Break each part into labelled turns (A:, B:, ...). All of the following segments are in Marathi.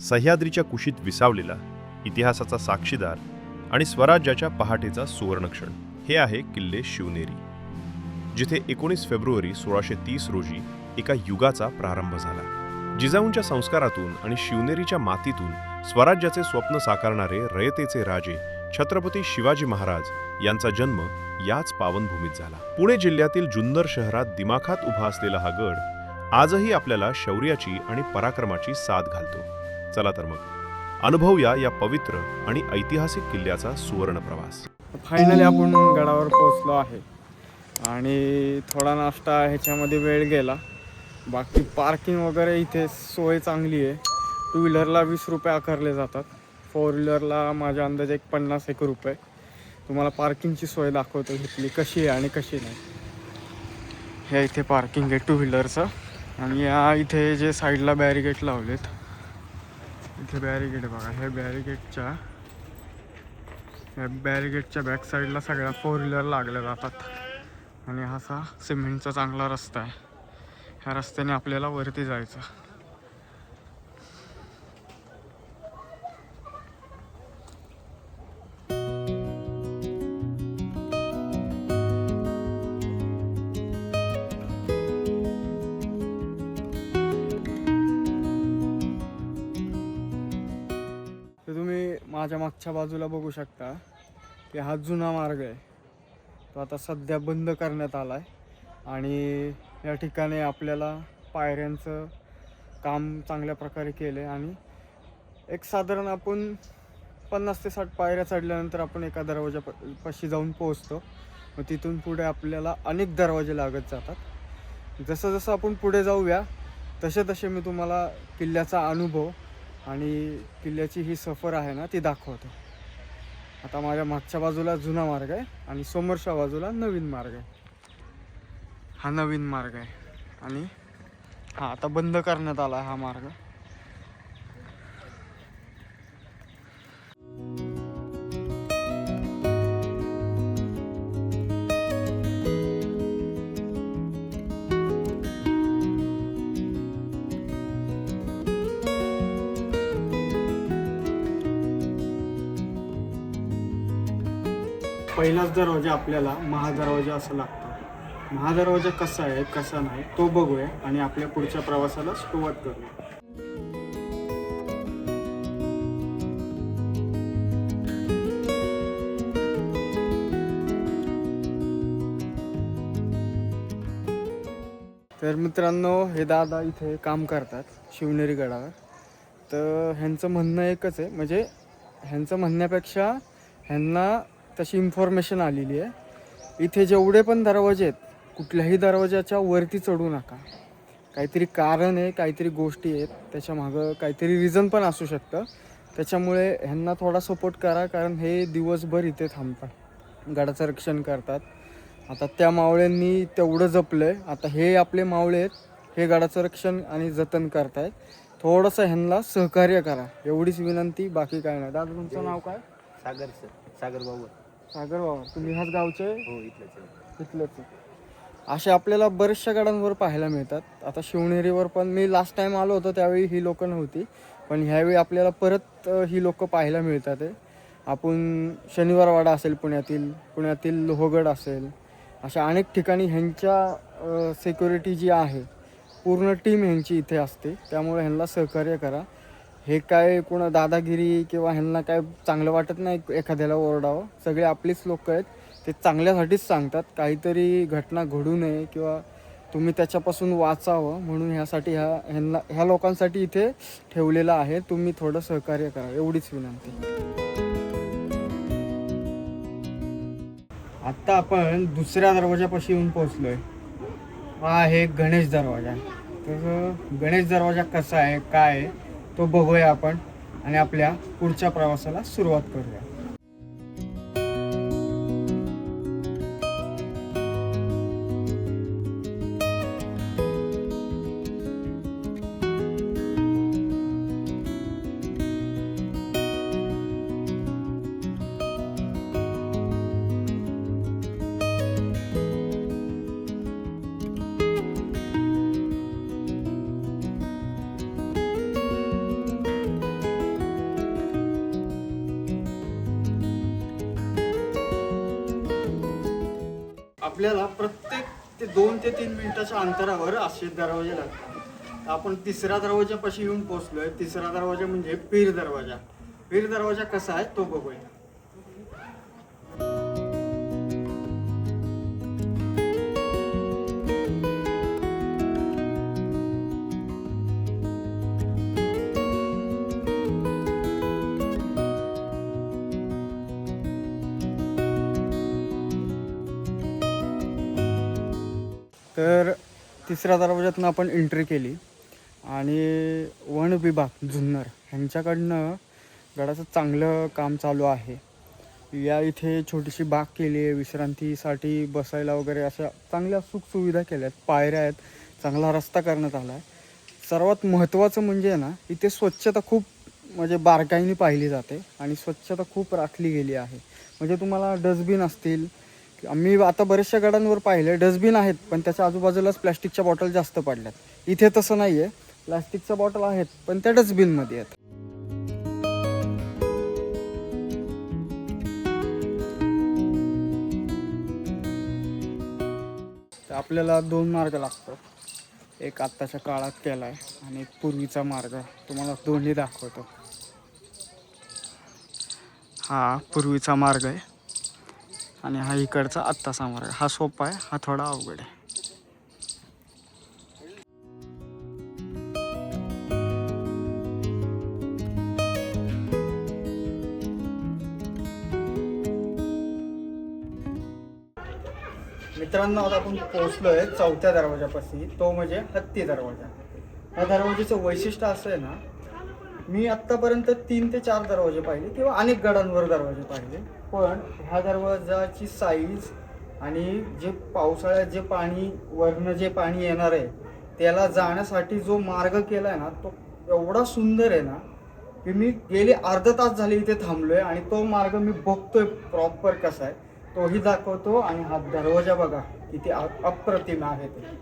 A: सह्याद्रीच्या कुशीत विसावलेला इतिहासाचा साक्षीदार आणि स्वराज्याच्या पहाटेचा सुवर्णक्षण. हे आहे किल्ले शिवनेरी जिथे एकोणीस फेब्रुवारी सोळाशे तीस रोजी एका युगाचा प्रारंभ झाला. जिजाऊंच्या संस्कारातून आणि शिवनेरीच्या मातीतून स्वराज्याचे स्वप्न साकारणारे रयतेचे राजे छत्रपती शिवाजी महाराज यांचा जन्म याच पावनभूमीत झाला. पुणे जिल्ह्यातील जुन्नर शहरात दिमाखात उभा असलेला हा गड आजही आपल्याला शौर्याची आणि पराक्रमाची साथ घालतो. चला तर मग. अनुभवूया या पवित्र आणि ऐतिहासिक किल्ल्याचा सुवर्ण प्रवास
B: फायनली आपण गडावर पोहोचलो आहे. आणि थोडा नाश्ता ह्याच्यामध्ये वेळ गेला. बाकी पार्किंग वगैरे इथे सोय चांगली आहे. टू व्हीलरला वीस रुपये आकारले जातात. फोर व्हीलरला माझ्या अंदाजे एक पन्नास एक रुपये. तुम्हाला पार्किंगची सोय दाखवतो घेतली कशी आहे आणि कशी नाही. हे इथे पार्किंग आहे टू व्हीलरचं आणि या इथे जे साईडला बॅरिगेट लावलेत इथे बॅरिगेट बघा. हे बॅरिगेटच्या या बॅरिगेटच्या बॅक साईडला सगळ्या फोर व्हीलर लागल्या जातात. आणि हा असा सिमेंटचा चांगला रस्ता आहे. ह्या रस्त्याने आपल्याला वरती जायचं. मागच्या बाजूला बघू शकता की हा जुना मार्ग आहे. तो आता सध्या बंद करण्यात आला आहे आणि या ठिकाणी आपल्याला पायऱ्यांचं काम चांगल्या प्रकारे केलं आहे आणि एक साधारण आपण पन्नास ते साठ पायऱ्या चढल्यानंतर आपण एका दरवाजा प पाशी जाऊन पोहोचतो. मग तिथून पुढे आपल्याला अनेक दरवाजे लागत जातात. जसं जसं आपण पुढे जाऊया तसे तसे मी तुम्हाला किल्ल्याचा अनुभव आणि किल्ल्याची ही सफर आहे ना ती दाखवतो. आता माझ्या मागच्या बाजूला जुना मार्ग आहे आणि समोरच्या बाजूला नवीन मार्ग आहे. हा नवीन मार्ग आहे. आणि हा आता बंद करण्यात आला हा मार्ग. पहिलाच दरवाजा आपल्याला महादरवाजा असं लागतं. महादरवाजा कसा आहे कसा नाही तो बघूया आणि आपल्या पुढच्या प्रवासाला सुरुवात करूया. तर मित्रांनो हे दादा इथे काम करतात शिवनेरी गडावर. तर ह्यांचं म्हणणं एकच आहे म्हणजे ह्यांचं म्हणण्यापेक्षा ह्यांना तशी इन्फॉर्मेशन आलेली आहे. इथे जेवढे पण दरवाजे आहेत कुठल्याही दरवाजाच्या वरती चढू नका. काहीतरी कारण आहे काहीतरी गोष्टी आहेत त्याच्या मागं काहीतरी रिझन पण असू शकतं. त्याच्यामुळे ह्यांना थोडा सपोर्ट करा कारण हे दिवसभर इथे थांबतात. गडाचं रक्षण करतात. आता त्या मावळ्यांनी तेवढं जपलं आहे आता हे आपले मावळे आहेत हे गडाचं रक्षण आणि जतन करतायत. थोडंसं ह्यांना सहकार्य करा. एवढीच विनंती बाकी काय नाही. दादा तुमचं नाव काय?
C: सागर सर सागर बाबू
B: सागर बाबा तुम्ही ह्याच गावचे?
C: हो इथलंच आहे.
B: तिथलंच आहे. असे आपल्याला बऱ्याचशा गडांवर पाहायला मिळतात. आता शिवनेरीवर पण मी लास्ट टाइम आलो होतो त्यावेळी ही लोकं नव्हती. पण ह्यावेळी आपल्याला परत अ, ही लोकं पाहायला मिळतात आहे आपण शनिवारवाडा असेल पुण्यातील पुण्यातील लोहगड असेल अशा अनेक ठिकाणी ह्यांच्या सिक्युरिटी जी आहे पूर्ण टीम ह्यांची इथे असते. त्यामुळे ह्यांना सहकार्य करा. हे काय कोण दादागिरी किंवा ह्यांना काय चांगलं वाटत नाही एखाद्याला ओरडावं? सगळे आपलीच लोक आहेत. ते चांगल्यासाठीच सांगतात. काहीतरी घटना घडू नये किंवा तुम्ही त्याच्यापासून वाचावं म्हणून ह्यासाठी ह्या ह्यांना ह्या लोकांसाठी इथे ठेवलेलं आहे. तुम्ही थोडं सहकार्य करा. एवढीच विनंती. आत्ता आपण दुसऱ्या दरवाजापाशी येऊन पोहोचलोय. हा आहे गणेश दरवाजा. तर गणेश दरवाजा कसा आहे? काय आहे? तो बघूया आपण आणि आपल्या पुढच्या प्रवासाला सुरुवात करूया. आपल्याला प्रत्येक ते दोन ते तीन मिनिटाच्या अंतरावर असे दरवाजे लागतात. आपण तिसऱ्या दरवाजापाशी येऊन पोहोचलोय. तिसरा दरवाजा म्हणजे पीर दरवाजा. पीर दरवाजा कसा आहे तो बघूया. तर तिसऱ्या दरवाज्यातनं आपण एंट्री केली. आणि वन विभाग जुन्नर ह्यांच्याकडनं गडाचं चांगलं काम चालू आहे. या इथे छोटीशी बाग केली आहे विश्रांतीसाठी बसायला वगैरे अशा चांगल्या सुखसुविधा केल्या आहेत. पायऱ्या आहेत चांगला रस्ता करण्यात आला आहे. सर्वात महत्त्वाचं म्हणजे ना इथे स्वच्छता खूप म्हणजे बारकाईने पाहिली जाते आणि स्वच्छता खूप राखली गेली आहे. म्हणजे तुम्हाला डस्टबिन असतील मी आता बऱ्याचशा गाड्यांवर पाहिले डस्टबिन आहेत पण त्याच्या आजूबाजूलाच प्लॅस्टिकच्या बॉटल जास्त पडल्यात. इथे तसं नाही आहे प्लॅस्टिकच्या बॉटल आहेत पण त्या डस्टबिनमध्ये आहेत. आपल्याला दोन मार्ग लागतो एक आत्ताच्या काळात केला आहे आणि एक पूर्वीचा मार्ग. तुम्हाला दोन्ही दाखवतो. हा पूर्वीचा मार्ग आहे. आणि हा इकडचा आत्ता मार्ग हा सोपा आहे हा थोडा अवघड आहे. मित्रांनो आता आपण पोहोचलोय चौथ्या दरवाजापाशी. तो म्हणजे हत्ती दरवाजा. या दरवाजाचं वैशिष्ट्य असं आहे ना मी आत्तापर्यंत तीन ते चार दरवाजे पाहिले किंवा अनेक गडांवर दरवाजे पाहिले. पण ह्या दरवाजाची साईज आणि जे पावसाळ्यात जे पाणी वरनं जे पाणी येणार आहे त्याला जाण्यासाठी जो मार्ग केला आहे ना तो एवढा सुंदर आहे ना की मी गेले अर्धा तास झाले इथे थांबलो आहे आणि तो मार्ग मी बघतोय प्रॉपर कसा आहे तोही दाखवतो आणि हा दरवाजा बघा किती अप्रतिम आहे ते.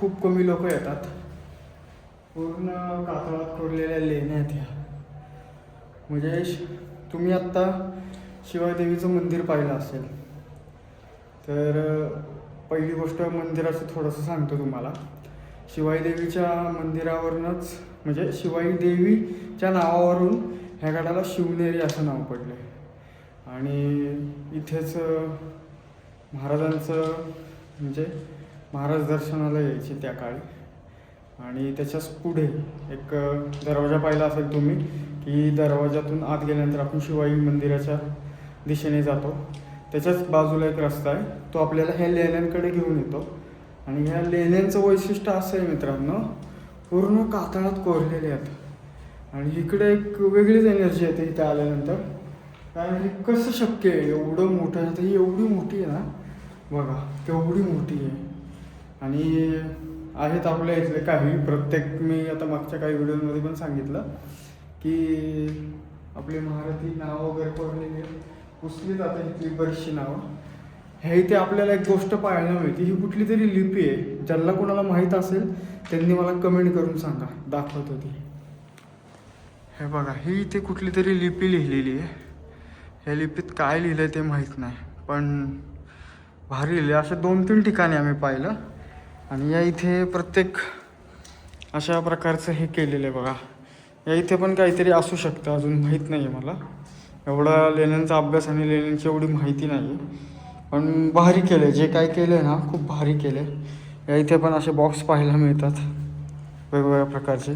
B: खूप कमी लोक येतात. पूर्ण कातळात कोरलेल्या लेण्या आहेत ह्या. म्हणजे तुम्ही आत्ता शिवादेवीचं मंदिर पाहिलं असेल तर पहिली गोष्ट मंदिराचं थोडंसं सांगतो तुम्हाला. शिवाईदेवीच्या मंदिरावरूनच म्हणजे शिवाईदेवीच्या नावावरून ह्या गडाला शिवनेरी असं नाव पडलं आणि इथेच महाराजांचं म्हणजे महाराज दर्शनाला यायचे त्या काळी. आणि त्याच्याच पुढे एक दरवाजा पाहिला असेल तुम्ही की दरवाजातून आत गेल्यानंतर आपण शिवाई मंदिराच्या दिशेने जातो. त्याच्याच बाजूला एक रस्ता आहे. तो आपल्याला ह्या लेण्यांकडे घेऊन येतो. आणि ह्या लेण्यांचं वैशिष्ट्य असं आहे मित्रांनो पूर्ण कातळात कोरलेले आहेत. आणि इकडे एक वेगळीच एनर्जी येते इथे आल्यानंतर. कारण हे कसं शक्य आहे? एवढं मोठं आहे ही एवढी मोठी आहे ना? बघा तेवढी मोठी आहे. आणि आहेत आपल्या इथले काही प्रत्येक मी आता मागच्या काही व्हिडिओमध्ये पण सांगितलं की आपली महारथी नावं वगैरे कोरलेली पुसली जातात इथली बरीचशी नावं. ह्या इथे आपल्याला एक गोष्ट पाहायला मिळते. ही कुठली तरी लिपी आहे. ज्यांना कोणाला माहीत असेल त्यांनी मला कमेंट करून सांगा. दाखवत होती हे बघा ही इथे कुठली तरी लिपी लिहिलेली आहे. ह्या लिपीत काय लिहिलं आहे ते माहीत नाही. पण भारी लिहिले असं दोन तीन ठिकाणी आम्ही पाहिलं. आणि या इथे प्रत्येक अशा प्रकारचं हे केलेलं आहे बघा. या इथे पण काहीतरी असू शकतं अजून माहीत नाही आहे मला. एवढा लेण्यांचा अभ्यास आणि लेण्यांची एवढी माहिती नाही आहे. पण भारी केलं आहे जे काय केलं आहे ना खूप भारी केलं आहे या इथे पण असे बॉक्स पाहायला मिळतात वेगवेगळ्या प्रकारचे.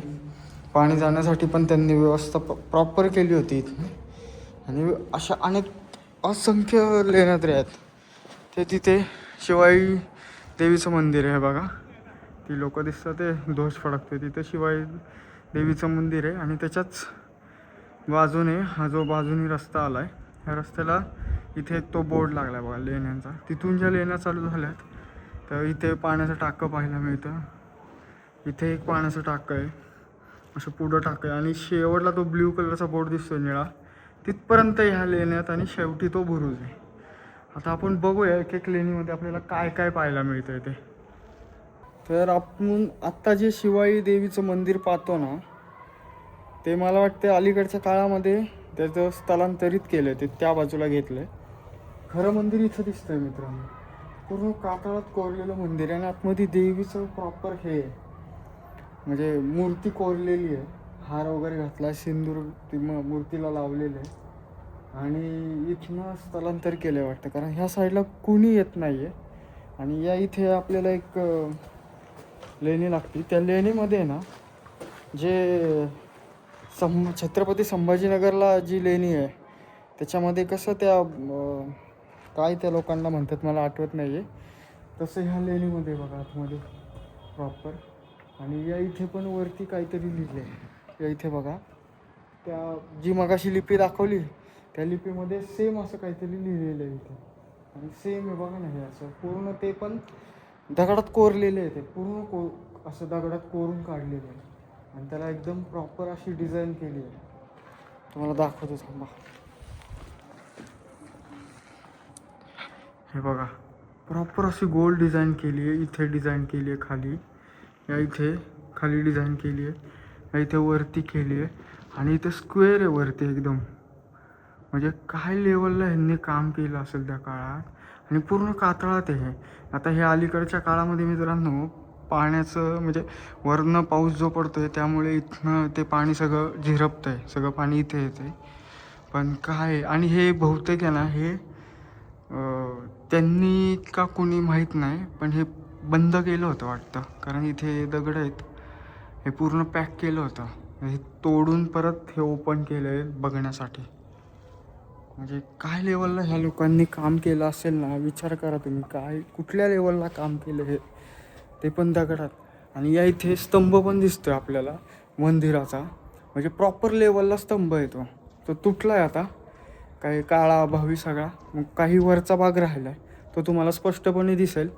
B: पाणी जाण्यासाठी पण त्यांनी व्यवस्था प्रॉपर केली होती इथे. आणि अशा अनेक असंख्य लेण्या तरी आहेत. ते तिथे शिवाई देवीचं मंदिर आहे बघा. ती लोक दिसतात ते ध्वज फडकते तिथे. शिवाई देवीचं मंदिर आहे आणि त्याच्याच बाजूने हा जो बाजूने रस्ता आला आहे ह्या रस्त्याला इथे तो बोर्ड लागला आहे बघा लेण्यांचा. तिथून ज्या लेण्या चालू झाल्यात तर इथे पाण्याचं टाकं पाहायला मिळतं. इथे एक पाण्याचं टाकं आहे. असं पुढं टाकं आहे. आणि शेवटला तो ब्ल्यू कलरचा बोर्ड दिसतो निळा. तिथपर्यंत ह्या लेण्यात आणि शेवटी तो बुरुज आहे. आता आपण बघूया एक एक लेणीमध्ये आपल्याला काय काय पाहायला मिळतं ते. तर आपण आत्ता जे शिवाई देवीचं मंदिर पाहतो ना ते मला वाटते अलीकडच्या काळामध्ये त्याचं स्थलांतरित केलं ते त्या बाजूला घेतलं खरं मंदिर इथं दिसतंय मित्रांनो. पूर्ण कातळात कोरलेलं मंदिर आहे आणि आतमध्ये देवीचं प्रॉपर हे आहे. म्हणजे मूर्ती कोरलेली आहे. हार वगैरे घातला सिंदूर ती म मूर्तीला लावलेलं आहे. आणि इथनं स्थलांतर केलं वाटतं. कारण ह्या साईडला कुणी येत नाही आहे आणि या इथे आपल्याला एक लेणी लागते. त्या लेणीमध्ये ना जे सं छत्रपती संभाजीनगरला जी लेणी आहे त्याच्यामध्ये कसं त्या काय त्या लोकांना म्हणतात मला आठवत नाही आहे तसं ह्या लेणीमध्ये बघा आतमध्ये प्रॉपर आणि या इथे पण वरती काहीतरी लिहिलं आहे या इथे बघा. त्या जी मगाशी लिपी दाखवली त्या लिपीमध्ये सेम असं काहीतरी लिहिलेलं आहे इथे. आणि सेम आहे बघा ना हे असं. पूर्ण ते पण दगडात कोरलेले आहे ते. पूर्ण को असं दगडात कोरून काढलेलं आहे. आणि त्याला एकदम प्रॉपर अशी डिझाईन केली आहे. तुम्हाला दाखवतो थांबा. हे बघा. प्रॉपर अशी गोल डिझाईन केली आहे. इथे डिझाईन केली आहे खाली. या इथे खाली डिझाईन केली आहे. या इथे वरती केली आहे. आणि इथे स्क्वेअर आहे वरती एकदम. म्हणजे काय लेवलला ह्यांनी काम केलं असेल त्या काळात? आणि पूर्ण कातळात आहे हे. आता हे अलीकडच्या काळामध्ये मित्रांनो पाण्याचं म्हणजे वरनं पाऊस जो पडतो आहे त्यामुळे इथनं ते पाणी सगळं झिरपतं आहे सगळं पाणी इथे येते पण काय आणि हे बहुतेक आहे ना हे त्यांनी का कोणी माहीत नाही पण हे बंद केलं होतं वाटतं. कारण इथे दगड आहेत हे पूर्ण पॅक केलं होतं. हे तोडून परत हे ओपन केलं आहे बघण्यासाठी. म्हणजे काय लेवलला ह्या लोकांनी काम केलं असेल ना? विचार करा तुम्ही काय कुठल्या लेवलला काम केलं हे? ते पण दगडात. आणि या इथे स्तंभ पण दिसतोय आपल्याला मंदिराचा. म्हणजे प्रॉपर लेवलला स्तंभ आहे तो. तो तुटला आहे आता. काही काळा अभावी सगळा. मग काही वरचा भाग राहिला आहे तो तुम्हाला स्पष्टपणे दिसेल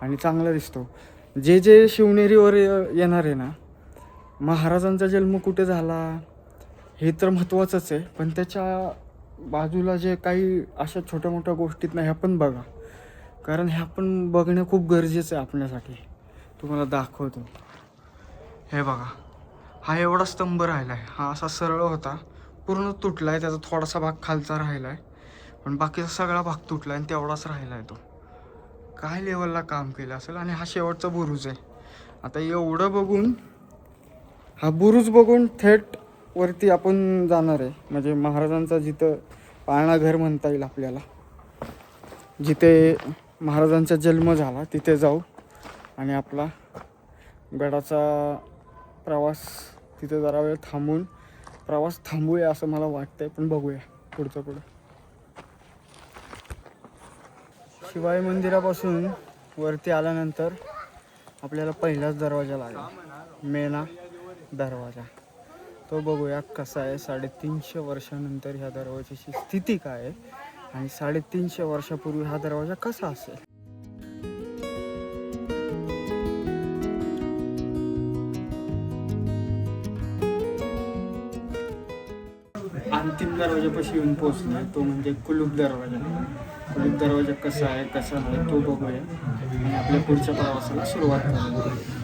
B: आणि चांगला दिसतो. जे जे शिवनेरीवर येणार आहे ना महाराजांचा जन्म कुठे झाला? हे तर महत्त्वाचंच आहे. पण त्याच्या बाजूला जे काही अशा छोट्या मोठ्या गोष्टीत नाही ह्या पण बघा. कारण ह्या पण बघणं खूप गरजेचं आहे आपल्यासाठी. तुम्हाला दाखवतो. हे बघा. हा एवढा स्तंभ राहिला आहे हा असा सरळ होता. पूर्ण तुटला आहे त्याचा थोडासा भाग खालचा राहिला आहे पण बाकीचा सगळा भाग तुटला आहे आणि तेवढाच राहिला आहे तो. काय लेवलला काम केलं असेल? आणि हा शेवटचा बुरुज आहे. आता एवढं बघून हा बुरुज बघून थेट वरती आपण जाणार आहे. म्हणजे महाराजांचा जिथं पाळणा घर म्हणता येईल आपल्याला. जिथे महाराजांचा जन्म झाला तिथे जाऊ आणि आपला गडाचा प्रवास तिथे जरा वेळ थांबून प्रवास थांबूया असं मला वाटतंय पण बघूया पुढचं पुढं. शिवाई मंदिरापासून वरती आल्यानंतर आपल्याला पहिलाच दरवाजा लागला. मेना दरवाजा. तो बघूया कसा आहे. साडेतीनशे वर्षानंतर ह्या दरवाजाची स्थिती काय आहे आणि साडेतीनशे वर्षापूर्वी हा दरवाजा कसा असेल? अंतिम दरवाजापाशी येऊन पोहोचलोय. तो म्हणजे कुलूप दरवाजा. कुलूप दरवाजा कसा आहे कसा नाही तो बघूया. आणि आपल्या पुढच्या प्रवासाला सुरुवात करूया.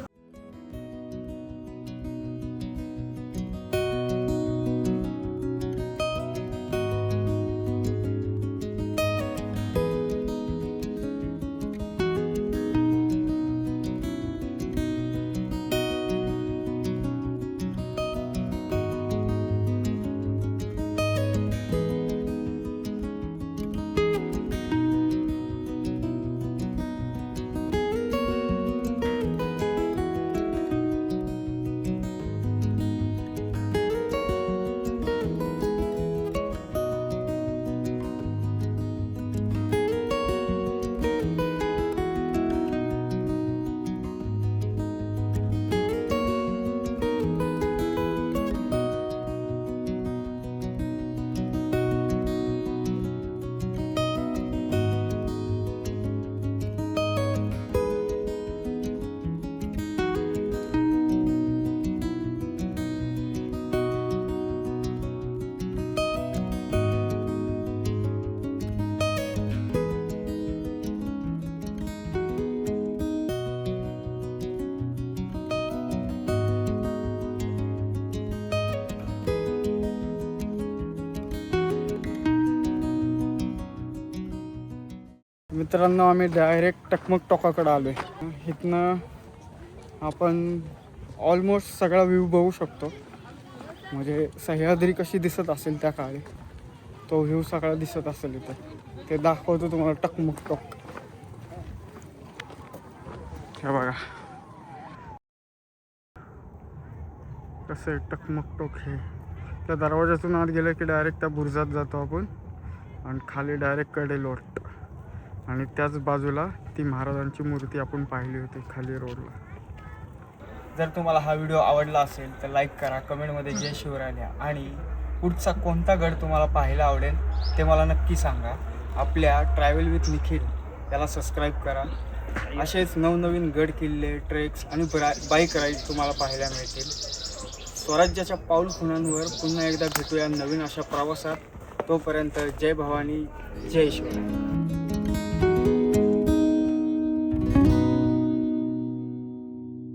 B: मित्रांनो आम्ही डायरेक्ट टकमक टॉकाकडे आलो आहे इथनं आपण ऑलमोस्ट सगळा व्ह्यू बघू शकतो. म्हणजे सह्याद्री कशी दिसत असेल त्या काळी तो व्ह्यू सगळा दिसत असेल इथं. ते दाखवतो तुम्हाला टकमक टॉक. हे बघा. कसं आहे टकमक टोक हे? त्या दरवाजातून आत गेलं की डायरेक्ट त्या बुरजात जातो आपण. आणि खाली डायरेक्टकडे लोट. आणि त्याच बाजूला ती महाराजांची मूर्ती आपण पाहिली होती खाली रोडला. जर तुम्हाला हा व्हिडिओ आवडला असेल तर लाईक करा कमेंटमध्ये जय शिवराय लिहा आणि पुढचा कोणता गड तुम्हाला पाहायला आवडेल ते मला नक्की सांगा. आपल्या ट्रॅव्हल विथ निखिल याला सबस्क्राईब करा. असेच नवनवीन गड किल्ले ट्रेक्स आणि ब्रा बाईक राईड तुम्हाला पाहायला मिळतील. स्वराज्याच्या पाऊल खुणांवर पुन्हा एकदा भेटूया नवीन अशा प्रवासात. तोपर्यंत जय भवानी जय शिवराय.